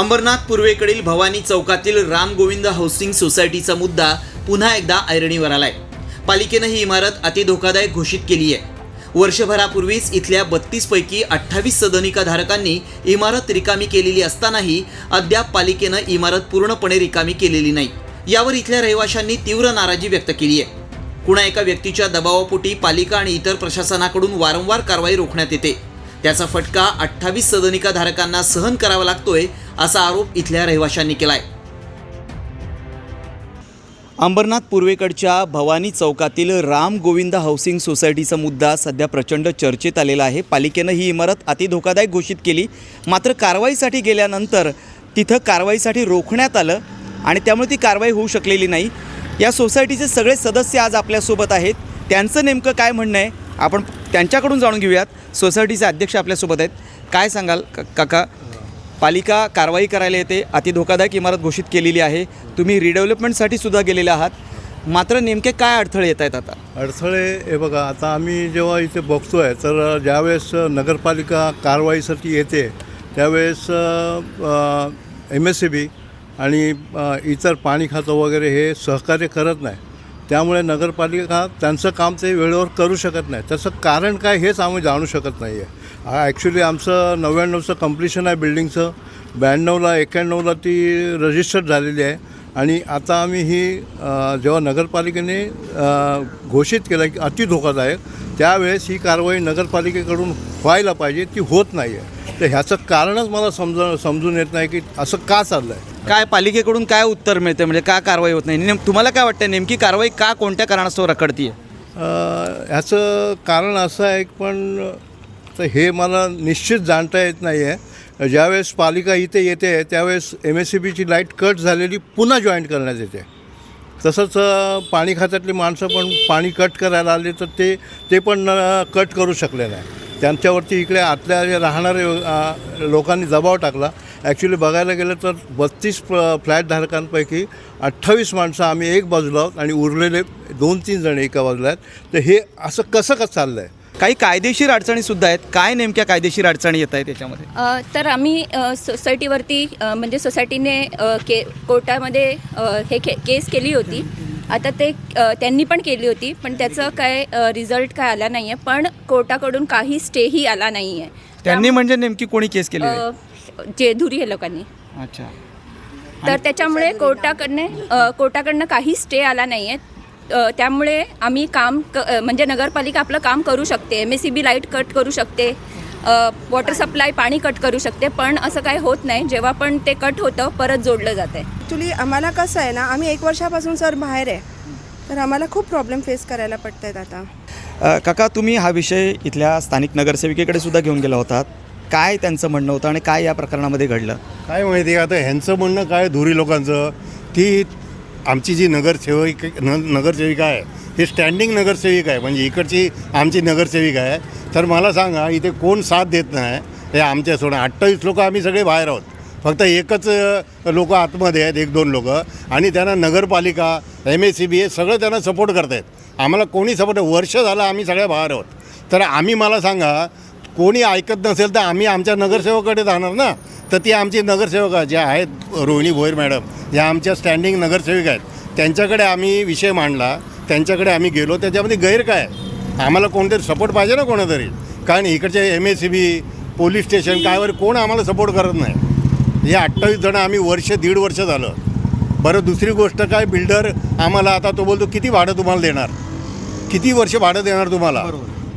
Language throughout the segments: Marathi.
अंबरनाथ पूर्वेकडील भवानी चौकातील राम गोविंद हाऊसिंग सोसायटीचा मुद्दा पुन्हा एकदा ऐरणीवर आलाय. पालिकेनं ही इमारत अतिधोकादायक घोषित केली आहे. वर्षभरापूर्वीच इथल्या बत्तीस पैकी अठ्ठावीस सदनिका धारकांनी इमारत रिकामी केलेली असतानाही अद्याप पालिकेनं इमारत पूर्णपणे रिकामी केलेली नाही. यावर इथल्या रहिवाशांनी तीव्र नाराजी व्यक्त केली आहे. कुणा एका व्यक्तीच्या दबावापोटी पालिका आणि इतर प्रशासनाकडून वारंवार कारवाई रोखण्यात येते. त्याचा फटका अठ्ठावीस सदनिका धारकांना सहन करावा लागतोय असा आरोप इथल्या रहिवाशांनी केलाय. अंबरनाथ पूर्वेकडच्या भवानी चौकातील राम गोविंद हाऊसिंग सोसायटीचा मुद्दा सध्या प्रचंड चर्चेत आलेला आहे. पालिकेनं ही इमारत अतिधोकादायक घोषित केली. मात्र कारवाईसाठी गेल्यानंतर तिथं कारवाईसाठी रोखण्यात आलं आणि त्यामुळे ती कारवाई होऊ शकलेली नाही. या सोसायटीचे सगळे सदस्य आज आपल्यासोबत आहेत. त्यांचं नेमकं काय म्हणणं आहे? आपण त्यांच्याकडून जाणून घेऊयात. सोसायटीचे अध्यक्ष आपल्यासोबत आहेत. काय सांगाल? काका पालिका कारवाई करायला येते अति धोकादायक इमारत घोषित केलेली आहे. तुम्ही रिडेव्हलपमेंटसाठी सुद्धा गेलेले आहात. मात्र नेमके काय अडथळे येत आहेत आता? अडथळे हे बघा आता आम्ही जेव्हा इथे बघतो आहे तर ज्यावेळेस नगरपालिका कारवाईसाठी येते त्यावेळेस एम एस सी बी आणि इतर पाणी खातं वगैरे हे सहकार्य करत नाही. त्यामुळे नगरपालिका त्यांचं काम ते वेळेवर करू शकत नाही. त्याचं कारण काय हेच आम्ही जाणू शकत नाही आहे ॲक्च्युली आमचं नव्याण्णवचं कम्प्लिशन आहे बिल्डिंगचं ब्याण्णवला एक्याण्णवला ती रजिस्टर्ड झालेली आहे. आणि आता आम्ही ही जेव्हा नगरपालिकेने घोषित केलं की अति धोकादायक त्यावेळेस ही कारवाई नगरपालिकेकडून व्हायला पाहिजे ती होत नाही आहे तर ह्याचं कारणच मला समजा समजून येत नाही की असं का चाललं आहे काय पालिकेकडून काय उत्तर मिळते? म्हणजे का कारवाई होत नाही? नेम तुम्हाला काय वाटतं नेमकी कारवाई का कोणत्या कारणास्तव रखडतीये? ह्याचं कारण असं आहे पण तर हे मला निश्चित जाणता येत नाही आहे ज्यावेळेस पालिका इथे येते त्यावेळेस एम एस सी बीची लाइट कट झालेली पुन्हा जॉईंट करण्यात येते. तसंच पाणी खात्यातली माणसं पण पाणी कट करायला आले तर ते ते पण कट करू शकले नाही. त्यांच्यावरती इकडे आतल्या राहणारे लोकांनी दबाव टाकला. ॲक्च्युली बघायला गेलं तर बत्तीस फ्लॅटधारकांपैकी अठ्ठावीस माणसं आम्ही एक बाजूला आहोत आणि उरलेले दोन तीन जण एका बाजूला आहेत. तर हे असं कसं कसं चाललं आहे काही कायदेशीर अडचणी सुद्धा आहेत. काय नेमक्या कायदेशीर अडचणी येत आहेत त्याच्यामध्ये तर आम्ही सोसायटीवरती म्हणजे सोसायटीने के कोर्टामध्ये हे के केस केली होती. आता ते अ, त्यांनी पण केली होती पण त्याचं काय रिझल्ट काय आला नाही आहे पण कोर्टाकडून काही स्टेही आला नाही आहे त्यांनी म्हणजे नेमकी कोणी केस केली? जे धुरी हे लोकांनी. अच्छा. तर त्याच्यामुळे कोर्टाकडने कोर्टाकडनं काही स्टे आला नाही आहे त्यामुळे आम्ही काम क म्हणजे नगरपालिका आपलं काम करू शकते. M S C B light cut करू शकते. वॉटर सप्लाय पाणी कट करू शकते. पण असं काही होत नाही. जेव्हा पण ते कट होतं परत जोडलं जातं आहे ॲक्च्युली आम्हाला कसं आहे ना आम्ही एक वर्षापासून सर बाहेर आहे. तर आम्हाला खूप प्रॉब्लेम फेस करायला पडत आहेत आता काका तुम्ही हा विषय इथल्या स्थानिक नगरसेविकेकडे सुद्धा घेऊन गेला होतात. काय त्यांचं म्हणणं होतं आणि काय या प्रकरणामध्ये घडलं? काय माहिती आहे आता ह्यांचं म्हणणं काय धुरी लोकांचं? ती आमची जी नगरसेविक न नगरसेविका आहे ही स्टँडिंग नगरसेविका आहे. म्हणजे इकडची आमची नगरसेविका आहे. तर मला सांगा इथे कोण साथ देत नाही? हे आमच्या सोडून अठ्ठावीस लोक आम्ही सगळे बाहेर आहोत. फक्त एकच लोक आतमध्ये आहेत एक दोन लोक. आणि त्यांना नगरपालिका एम एस सी बी हे सगळं त्यांना सपोर्ट करत आहेत आम्हाला कोणी सपोर्ट वर्ष झालं आम्ही सगळ्या बाहेर आहोत. तर आम्ही मला सांगा कोणी ऐकत नसेल तर आम्ही आमच्या नगरसेवकाकडे जाणार ना. तर ती आमची नगरसेवका ज्या आहेत रोहिणी भोईर मॅडम या आमच्या स्टँडिंग नगरसेविका आहेत. त्यांच्याकडे आम्ही विषय मांडला. त्यांच्याकडे आम्ही गेलो. त्याच्यामध्ये गैर काय? आम्हाला कोणतरी सपोर्ट पाहिजे ना कोणातरी? कारण इकडचे M S C B police station काय वगैरे कोण आम्हाला सपोर्ट करत नाही? हे अठ्ठावीस जणं आम्ही वर्ष दीड वर्ष झालं. बरं दुसरी गोष्ट काय? बिल्डर आम्हाला आता तो बोलतो किती भाडं तुम्हाला देणार? किती वर्ष भाडं देणार तुम्हाला?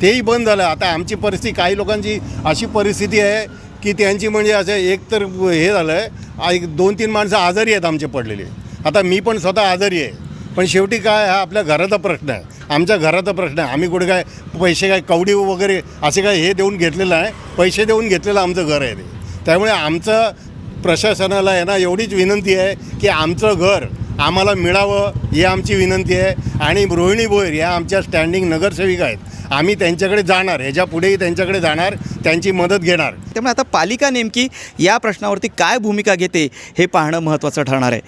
तेही बंद झालं. आता आमची परिस्थिती काही लोकांची अशी परिस्थिती आहे की त्यांची म्हणजे असं एक तर हे झालं आहे एक दोन तीन माणसं आजारी आहेत आमचे पडलेले. आता मी पण स्वतः आजारी आहे. पण शेवटी काय हा आपल्या घराचा प्रश्न आहे. आमच्या घराचा प्रश्न आहे. आम्ही कुठे काय पैसे काय कवडी वगैरे असे काय हे देऊन घेतलेलं आहे पैसे देऊन घेतलेलं आमचं घर आहे ते. त्यामुळे आमचं प्रशासनाला आहे ना एवढीच विनंती आहे की आमचं घर आम्हाला मिळावं ही आमची विनंती आहे. आणि रोहिणी भोयर या आमच्या स्टँडिंग नगरसेविका आहेत. आम्ही त्यांच्याकडे जाणार ह्याच्या पुढेही त्यांच्याकडे जाणार त्यांची मदत घेणार. त्यामुळे आता पालिका नेमकी या प्रश्नावरती काय भूमिका घेते हे पाहणं महत्त्वाचं ठरणार आहे.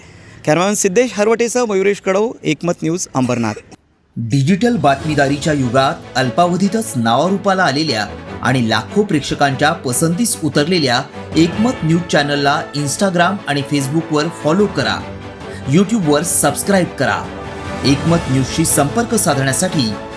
कॅमेरामॅन सिद्धेश हरवटेसह मयुरेश कडव एकमत न्यूज अंबरनाथ. डिजिटल बातमीदारीच्या युगात अल्पावधीतच नावारूपाला आलेल्या आणि लाखो प्रेक्षकांच्या पसंतीस उतरलेल्या एकमत न्यूज चॅनलला इंस्टाग्राम आणि फेसबुकवर फॉलो करा. यूट्यूबवर सबस्क्राईब करा. एकमत न्यूजशी संपर्क साधण्यासाठी